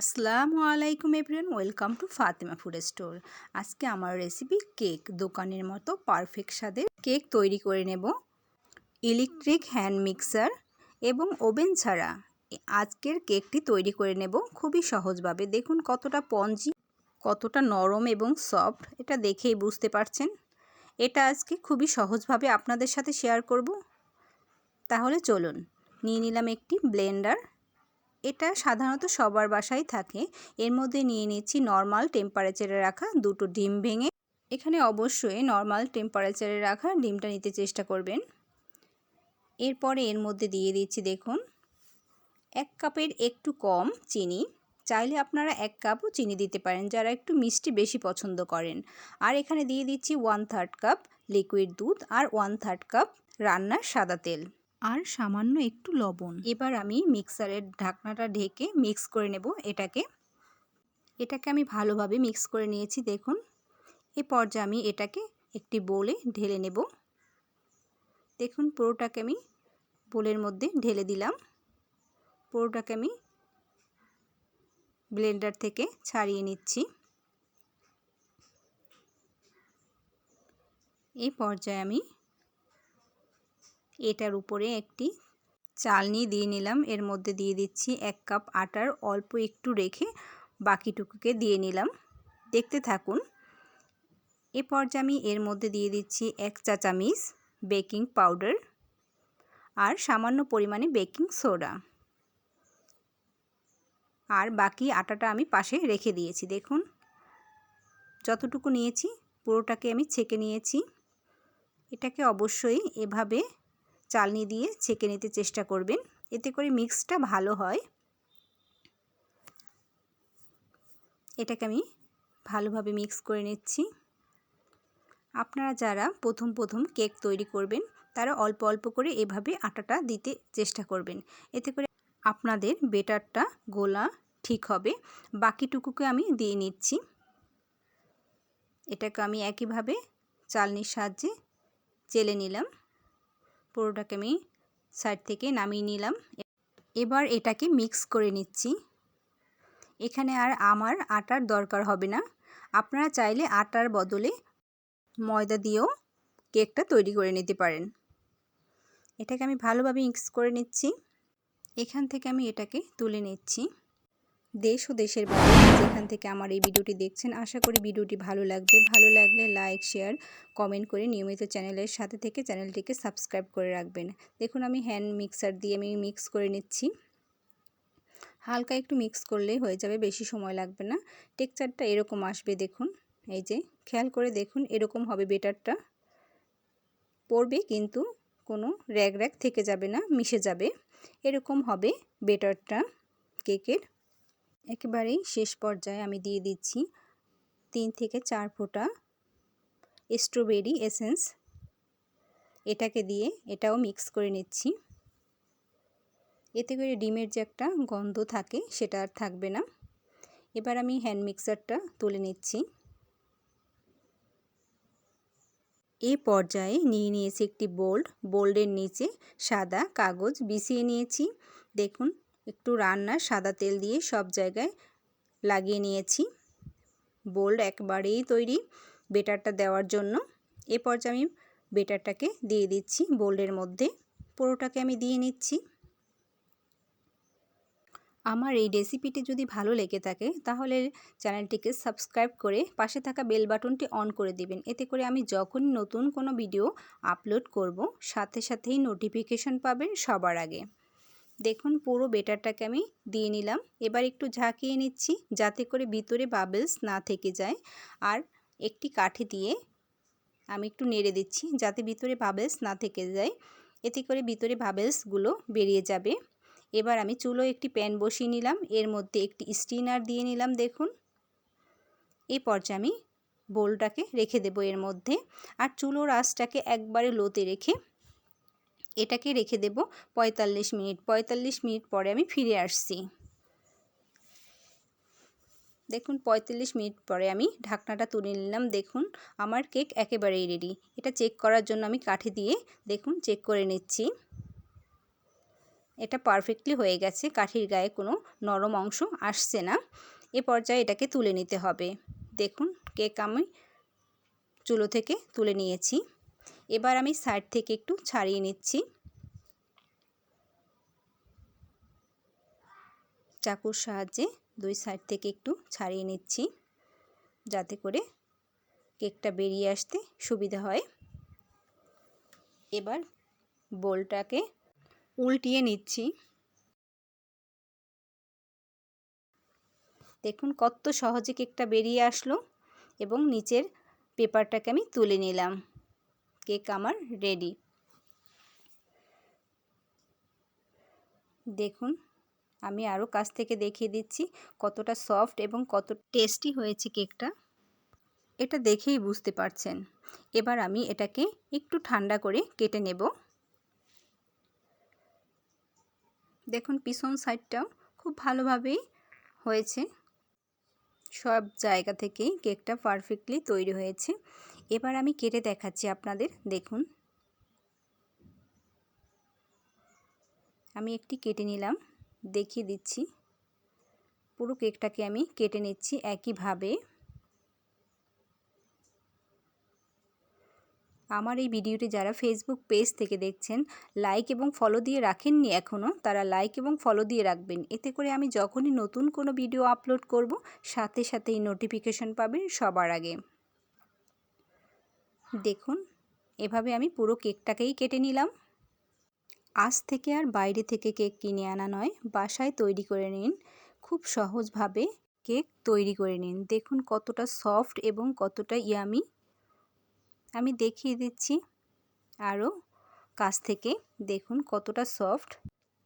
আসসালামু আলাইকুম everyone, welcome to Fatema food store. আজকে আমার রেসিপি কেক, দোকানের মতো পারফেক্ট স্বাদের কেক তৈরি করে নেব। ইলেকট্রিক হ্যান্ড মিক্সার এবং ওভেন ছাড়া। আজকের কেকটি তৈরি করে নেব খুবই সহজভাবে। দেখুন কতটা পঞ্জি, কতটা নরম এবং সফট, এটা দেখেই বুঝতে পারছেন। এটা আজকে খুবই সহজভাবে আপনাদের সাথে শেয়ার করব। তাহলে চলুন, নিয়ে নিলাম একটি ব্লেন্ডার। এটা সাধারণত সবার বাসায় থাকে। এর মধ্যে নিয়ে নিচ্ছি নর্মাল টেম্পারেচারে রাখা দুটো ডিম ভেঙে। এখানে অবশ্যই নর্মাল টেম্পারেচারে রাখা ডিমটা নিতে চেষ্টা করবেন। এরপরে এর মধ্যে দিয়ে দিচ্ছি দেখুন, এক কাপের একটু কম চিনি। চাইলে আপনারা এক কাপও চিনি দিতে পারেন, যারা একটু মিষ্টি বেশি পছন্দ করেন। আর এখানে দিয়ে দিচ্ছি ওয়ান থার্ড কাপ লিকুইড দুধ আর ওয়ান থার্ড কাপ রান্নার সাদা তেল। আর সামান্য একটু লবণ। এবার আমি মিক্সারের ঢাকনাটা ঢেকে মিক্স করে নেব এটাকে। এটাকে আমি ভালোভাবে মিক্স করে নিয়েছি, দেখুন। এ পর্যায়ে আমি এটাকে একটি বোলে ঢেলে নেব। দেখুন, পুরোটাকে আমি বোলের মধ্যে ঢেলে দিলাম। পুরোটাকে আমি ব্লেন্ডার থেকে ছাড়িয়ে নিচ্ছি। এই পর্যায়ে আমি এটার উপরে একটি চালনি দিয়ে নিলাম। এর মধ্যে দিয়ে দিচ্ছি এক কাপ আটার অল্প একটু রেখে বাকিটুকুকে দিয়ে নিলাম। দেখতে থাকুন, এ পর্যায়ে আমি এর মধ্যে দিয়ে দিচ্ছি এক চা চামিচ বেকিং পাউডার আর সামান্য পরিমাণে বেকিং সোডা। আর বাকি আটাটা আমি পাশে রেখে দিয়েছি। দেখুন, যতটুকু নিয়েছি পুরোটাকে আমি ছেঁকে নিয়েছি। এটাকে অবশ্যই এভাবে চালনি দিয়ে ছেঁকে নিতে চেষ্টা করবেন। এতে করে মিক্সটা ভালো হয়। এটাকে আমি ভালোভাবে মিক্স করে নিচ্ছি। আপনারা যারা প্রথম প্রথম কেক তৈরি করবেন, তারা অল্প অল্প করে এভাবে আটাটা দিতে চেষ্টা করবেন। এতে করে আপনাদের বেটারটা গোলা ঠিক হবে। বাকিটুকুকে আমি দিয়ে নিচ্ছি। এটাকে আমি একইভাবে চালনির সাহায্যে চেলে নিলাম। পুরোটাকে আমি সাইড থেকে নামিয়ে নিলাম। এবার এটাকে মিক্স করে নিচ্ছি। এখানে আর আমার আটার দরকার হবে না। আপনারা চাইলে আটার বদলে ময়দা দিয়েও কেকটা তৈরি করে নিতে পারেন। এটাকে আমি ভালোভাবে মিক্স করে নিচ্ছি। এখান থেকে আমি এটাকে তুলে নিচ্ছি। দেশ ও দেশের বাইরে যেখান থেকে আমার এই ভিডিওটি দেখছেন, আশা করি ভিডিওটি ভালো লাগবে। ভালো লাগলে লাইক, শেয়ার, কমেন্ট করে নিয়মিত চ্যানেলের সাথে থেকে চ্যানেলটিকে সাবস্ক্রাইব করে রাখবেন। দেখুন, আমি হ্যান্ড মিক্সার দিয়ে আমি মিক্স করে নিচ্ছি। হালকা একটু মিক্স করলেই হয়ে যাবে, বেশি সময় লাগবে না। টেক্সচারটা এরকম আসবে, দেখুন। এই যে, খেয়াল করে দেখুন, এরকম হবে বেটারটা। পড়বে কিন্তু কোনো র্যাগ র্যাগ থেকে যাবে না, মিশে যাবে। এরকম হবে বেটারটা কেকের একেবারেই শেষ পর্যায়ে আমি দিয়ে দিচ্ছি তিন থেকে চার ফোঁটা স্ট্রবেরি এসেন্স এটাকে দিয়ে এটাও মিক্স করে নিচ্ছি। এতে করে ডিমের যে একটা গন্ধ থাকে সেটা আর থাকবে না। এবার আমি হ্যান্ড মিক্সারটা তুলে নিচ্ছি। এই পর্যায়ে নিয়ে নিয়েছি একটি বোল্ড বোল্ডের নিচে সাদা কাগজ বিছিয়ে নিয়েছি। দেখুন একটু রান্নার সাদা তেল দিয়ে সব জায়গায় লাগিয়ে নিয়েছি। বোল্ড একবারেই তৈরি বেটারটা দেওয়ার জন্য। এ পর্যায়ে আমি বেটারটাকে দিয়ে দিচ্ছি বোল্ডের মধ্যে। পুরোটাকে আমি দিয়ে নিচ্ছি। আমার এই রেসিপিটি যদি ভালো লেগে থাকে, তাহলে চ্যানেলটিকে সাবস্ক্রাইব করে পাশে থাকা বেল বাটনটি অন করে দিবেন। এতে করে আমি যখন নতুন কোনো ভিডিও আপলোড করব, সাথে সাথেই নোটিফিকেশন পাবেন সবার আগে। দেখুন, পুরো বেটারটাকে আমি দিয়ে নিলাম। এবার একটু ঝাঁকিয়ে নিচ্ছি যাতে করে ভিতরে বাবেলস না থেকে যায়। আর একটি কাঠি দিয়ে আমি একটু নেড়ে দিচ্ছি যাতে ভিতরে বাবেলস না থেকে যায়। এতে করে ভিতরে বাবেলসগুলো বেরিয়ে যাবে। এবার আমি চুলো একটি প্যান বসিয়ে নিলাম। এর মধ্যে একটি স্টিনার দিয়ে নিলাম, দেখুন। এই পর্যায়ে আমি বোলটাকে রেখে দেবো এর মধ্যে। আর চুলোর আঁচটাকে একবারে লোতে রেখে এটাকে রেখে দেব পঁয়তাল্লিশ মিনিট। পঁয়তাল্লিশ মিনিট পরে আমি ফিরে আসছি। দেখুন, পঁয়তাল্লিশ মিনিট পরে আমি ঢাকনাটা তুলে নিলাম। দেখুন, আমার কেক একেবারেই রেডি। এটা চেক করার জন্য আমি কাঠি দিয়ে, দেখুন, চেক করে নিচ্ছি। এটা পারফেক্টলি হয়ে গেছে। কাঠির গায়ে কোনো নরম অংশ আসছে না। এ পর্যায়ে এটাকে তুলে নিতে হবে। দেখুন, কেক আমি চুলো থেকে তুলে নিয়েছি। এবার আমি সাইড থেকে একটু ছাড়িয়ে নিচ্ছি। চাকুর সাহায্যে দুই সাইড থেকে একটু ছাড়িয়ে নিচ্ছি, যাতে করে কেকটা বেরিয়ে আসতে সুবিধা হয়। এবার বোলটাকে উল্টিয়ে নিচ্ছি। দেখুন কত সহজে কেকটা বেরিয়ে আসলো এবং নিচের পেপারটাকে আমি তুলে নিলাম। কেক আমার রেডি। দেখুন, আমি আরও কাছ থেকে দেখিয়ে দিচ্ছি কতটা সফট এবং কত টেস্টি হয়েছে কেকটা। এটা দেখেই বুঝতে পারছেন। এবার আমি এটাকে একটু ঠান্ডা করে কেটে নেব। দেখুন, পিছন সাইডটাও খুব ভালোভাবেই হয়েছে। সব জায়গা থেকেই কেকটা পারফেক্টলি তৈরি হয়েছে। এবার আমি কেটে দেখাচ্ছি আপনাদের, দেখুন। আমি একটি কেটে নিলাম, দেখিয়ে দিচ্ছি। পুরো কেকটাকে আমি কেটে নিচ্ছি একইভাবে। আমার এই ভিডিওটি যারা ফেসবুক পেজ থেকে দেখছেন লাইক এবং ফলো দিয়ে রাখেননি এখনও তারা লাইক এবং ফলো দিয়ে রাখবেন। এতে করে আমি যখনই নতুন কোনো ভিডিও আপলোড করব, সাথে সাথেই নোটিফিকেশন পাবেন সবার আগে। দেখুন, এভাবে আমি পুরো কেকটাকেই কেটে নিলাম। আজ থেকে আর বাইরে থেকে কেক কিনে আনা নয়, বাসায় তৈরি করে নিন। খুব সহজভাবে কেক তৈরি করে নিন। দেখুন কতটা সফট এবং কতটা ইয়ামি আমি দেখিয়ে দিচ্ছি। আরও কাছ থেকে দেখুন কতটা সফট,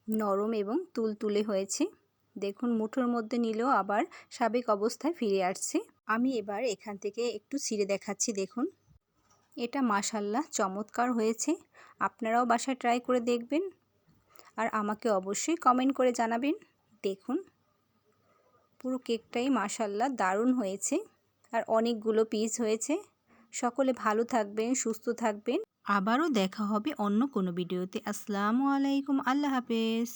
নরম এবং তুলতুলে হয়েছে। দেখুন মুঠোর মধ্যে নিলেও আবার সাবেক অবস্থায় ফিরে আসছে। আমি এবার এখান থেকে একটু ছিঁড়ে দেখাচ্ছি, দেখুন। এটা মাসাল্লাহ চমৎকার হয়েছে। আপনারাও বাসায় ট্রাই করে দেখবেন। আর আমাকে অবশ্যই কমেন্ট করে জানাবেন। দেখুন, পুরো কেকটাই মাসাল্লাহ দারুণ হয়েছে। আর অনেকগুলো পিস হয়েছে। সকলে ভালো থাকবেন, সুস্থ থাকবেন। আবারও দেখা হবে অন্য কোনো ভিডিওতে। আসসালামু আলাইকুম, আল্লাহ হাফেজ।